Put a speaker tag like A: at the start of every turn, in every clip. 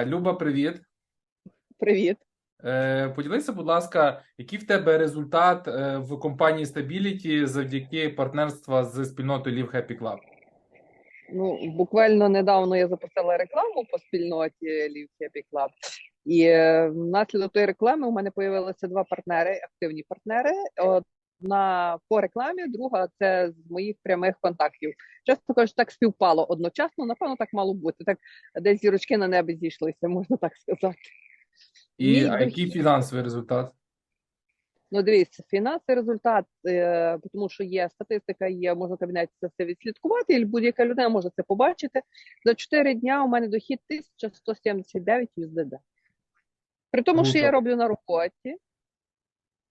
A: Люба, привіт.
B: Привіт.
A: Е, Поділися, будь ласка, який в тебе результат е, в компанії Stability завдяки партнерства з спільнотою Live Happy Club?
B: Ну, буквально недавно я запустила рекламу по спільноті Live Happy Club. І е, внаслідок тої реклами у мене появилися два партнери, активні партнери. Одна по рекламі, друга це з моїх прямих контактів. Чесно кажучи, так співпало одночасно. Напевно, так мало бути. Так десь зірочки на небі зійшлися, можна так сказати.
A: І а
B: ну,
A: який фінансовий результат?
B: Ну, дивіться, фінансовий результат, е, тому що є статистика, є, можна в кабінеті це все відслідкувати, і будь-яка людина може це побачити. За 4 дня у мене дохід 1179 USDD. При тому, що я роблю на роботі,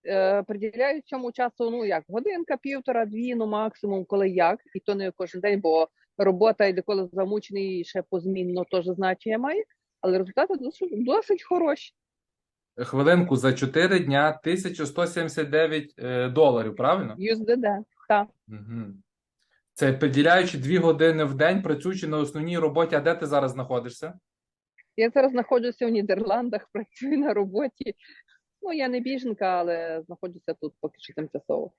B: е, приділяю цьому часу, ну як, годинка, півтора, дві, ну максимум, коли як, і то не кожен день, бо робота і коли замучений, і ще позмінно теж значення має, але результати досить, досить хороші.
A: Хвилинку за 4 дня 1179 е, доларів, правильно?
B: USDD, так.
A: Угу. Це приділяючи 2 години в день, працюючи на основній роботі. А де ти зараз знаходишся?
B: Я зараз знаходжуся в Нідерландах, працюю на роботі. Ну, я не біженка, але знаходжуся тут поки що тимчасово.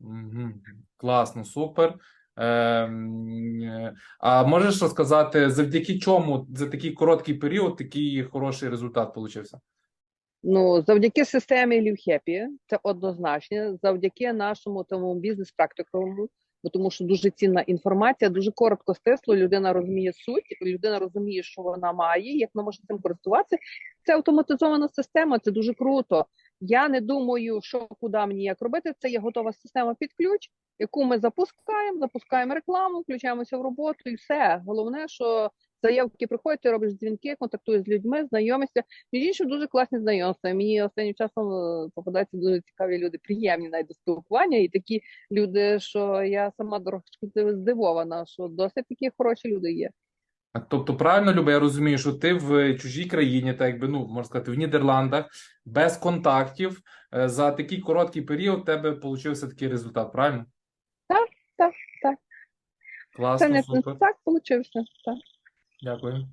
A: Угу. Класно, супер. Ем, е, а можеш розказати, завдяки чому за такий короткий період такий хороший результат получився?
B: Ну, завдяки системі LiveHappy, це однозначно, завдяки нашому тому бізнес-практикуму, бо тому що дуже цінна інформація, дуже коротко стисло, людина розуміє суть, людина розуміє, що вона має, як вона може цим користуватися. Це автоматизована система, це дуже круто. Я не думаю, що куди мені як робити. Це є готова система під ключ, яку ми запускаємо, запускаємо рекламу, включаємося в роботу і все. Головне, що заявки приходять, ти робиш дзвінки, контактуєш з людьми, знайомишся. Між іншим, дуже класні знайомства. Мені останнім часом е, попадаються дуже цікаві люди, приємні навіть до спілкування, і такі люди, що я сама трошки здивована, що досить такі хороші люди є.
A: Тобто, правильно, Люба, я розумію, що ти в чужій країні, так якби, ну, можна сказати, в Нідерландах, без контактів, е, за такий короткий період в тебе получився такий результат, правильно?
B: Так, так, так.
A: Класно,
B: Це не
A: супер.
B: так вийшло. Так.
A: Дякую.